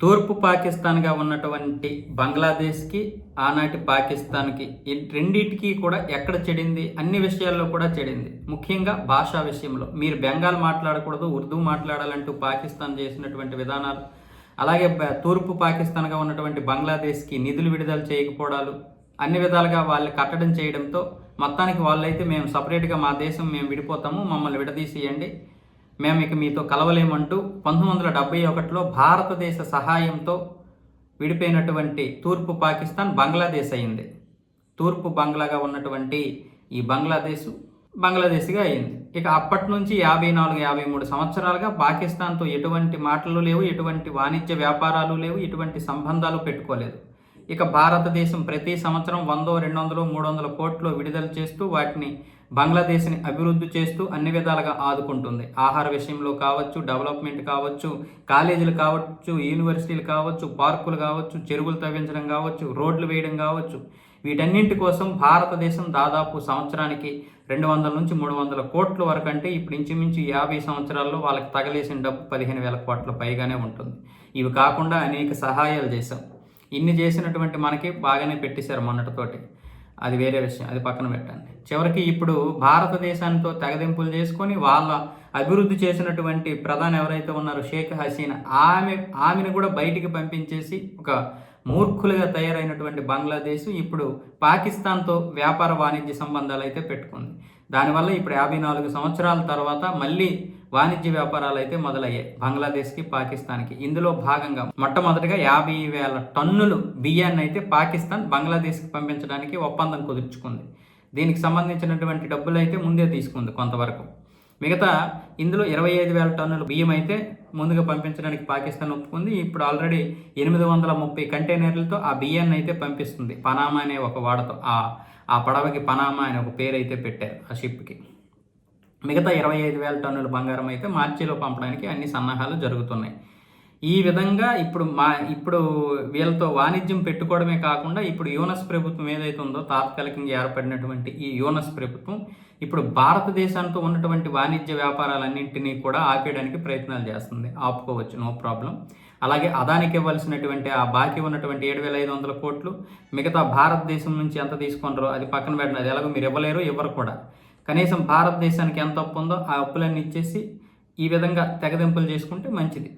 తూర్పు పాకిస్తాన్గా ఉన్నటువంటి బంగ్లాదేశ్కి ఆనాటి పాకిస్తాన్కి ఈ రెండింటికి కూడా ఎక్కడ చెడింది? అన్ని విషయాల్లో కూడా చెడింది. ముఖ్యంగా భాషా విషయంలో. మీరు బెంగాల్ మాట్లాడకూడదు ఉర్దూ మాట్లాడాలంటూ పాకిస్తాన్ చేసినటువంటి విధానాలు. అలాగే తూర్పు పాకిస్తాన్గా ఉన్నటువంటి బంగ్లాదేశ్కి నిధులు విడుదల చేయకపోవడాలు. అన్ని విధాలుగా వాళ్ళు కట్టడం చేయడంతో మొత్తానికి వాళ్ళైతే మేము సపరేట్గా మా దేశం మేము విడిపోతాము మమ్మల్ని విడదీసేయండి. మేము ఇక మీతో కలవలేమంటూ పంతొమ్మిది వందల డెబ్బై ఒకటిలో భారతదేశ సహాయంతో విడిపోయినటువంటి తూర్పు పాకిస్తాన్ బంగ్లాదేశ్ అయింది. తూర్పు బంగ్లాగా ఉన్నటువంటి ఈ బంగ్లాదేశ్ బంగ్లాదేశ్గా అయింది. ఇక అప్పటి నుంచి యాభై నాలుగు యాభై మూడు సంవత్సరాలుగా పాకిస్తాన్తో ఎటువంటి మాటలు లేవు ఎటువంటి వాణిజ్య వ్యాపారాలు లేవు ఎటువంటి సంబంధాలు పెట్టుకోలేదు. ఇక భారతదేశం ప్రతి సంవత్సరం వందో రెండు వందలు మూడు వందల కోట్లు విడుదల చేస్తూ వాటిని బంగ్లాదేశ్ని అభివృద్ధి చేస్తూ అన్ని విధాలుగా ఆదుకుంటుంది. ఆహార విషయంలో కావచ్చు డెవలప్మెంట్ కావచ్చు కాలేజీలు కావచ్చు యూనివర్సిటీలు కావచ్చు పార్కులు కావచ్చు చెరువులు తవ్వించడం కావచ్చు రోడ్లు వేయడం కావచ్చు వీటన్నింటి కోసం భారతదేశం దాదాపు సంవత్సరానికి రెండు వందల నుంచి మూడు వందల కోట్ల వరకు అంటే ఇప్పుడు ఇంచుమించు యాభై సంవత్సరాల్లో వాళ్ళకి తగలేసిన డబ్బు పదిహేను వేల కోట్ల పైగానే ఉంటుంది. ఇవి కాకుండా అనేక సహాయాలు చేశాం. ఇన్ని చేసినటువంటి మనకి బాగానే పెట్టేశారు మొన్నటితోటి. అది వేరే విషయం అది పక్కన పెట్టండి. చివరికి ఇప్పుడు భారతదేశాంతో తెగదింపులు చేసుకొని వాళ్ళ అభివృద్ధి చేసినటువంటి ప్రధాని ఎవరైతే ఉన్నారో షేక్ హసీనా ఆమె ఆమెను కూడా బయటికి పంపించేసి ఒక మూర్ఖులుగా తయారైనటువంటి బంగ్లాదేశ్ ఇప్పుడు పాకిస్తాన్తో వ్యాపార వాణిజ్య సంబంధాలు అయితే పెట్టుకుంది. దానివల్ల ఇప్పుడు యాభై నాలుగు సంవత్సరాల తర్వాత మళ్ళీ వాణిజ్య వ్యాపారాలు అయితే మొదలయ్యాయి. బంగ్లాదేశ్కి పాకిస్తాన్కి. ఇందులో భాగంగా మొట్టమొదటిగా యాభై వేల టన్నులు బియ్యాన్ని అయితే పాకిస్తాన్ బంగ్లాదేశ్కి పంపించడానికి ఒప్పందం కుదుర్చుకుంది. దీనికి సంబంధించినటువంటి డబ్బులు అయితే ముందే తీసుకుంది కొంతవరకు. మిగతా ఇందులో ఇరవై ఐదు వేల టన్నుల బియ్యం అయితే ముందుగా పంపించడానికి పాకిస్తాన్ ఒప్పుకుంది. ఇప్పుడు ఆల్రెడీ ఎనిమిది వందల ముప్పై కంటైనర్లతో ఆ బియ్యాన్ని అయితే పంపిస్తుంది. పనామా అనే ఒక వాడతో. ఆ ఆ పడవకి పనామా అనే ఒక పేరు అయితే పెట్టారు ఆ షిప్కి. మిగతా ఇరవై ఐదు వేల టన్నుల బంగారం అయితే మార్చిలో పంపడానికి అన్ని సన్నాహాలు జరుగుతున్నాయి. ఈ విధంగా ఇప్పుడు మా ఇప్పుడు వీళ్ళతో వాణిజ్యం పెట్టుకోవడమే కాకుండా ఇప్పుడు యూనస్ ప్రభుత్వం ఏదైతే ఉందో తాత్కాలికంగా ఏర్పడినటువంటి ఈ యూనస్ ప్రభుత్వం ఇప్పుడు భారతదేశంతో ఉన్నటువంటి వాణిజ్య వ్యాపారాలన్నింటినీ కూడా ఆపేయడానికి ప్రయత్నాలు చేస్తుంది. ఆపుకోవచ్చు నో ప్రాబ్లం. అలాగే అదానికి ఇవ్వాల్సినటువంటి ఆ బాకీ ఉన్నటువంటి ఏడు వేల ఐదు వందల కోట్లు మిగతా భారతదేశం నుంచి ఎంత తీసుకుంటారో అది పక్కన పెట్టినది ఎలాగో మీరు ఇవ్వలేరు ఇవ్వరు కూడా. కనీసం భారతదేశానికి ఎంత అప్పు ఉందో ఆ అప్పులన్నీ ఇచ్చేసి ఈ విధంగా తెగదింపులు చేసుకుంటే మంచిది.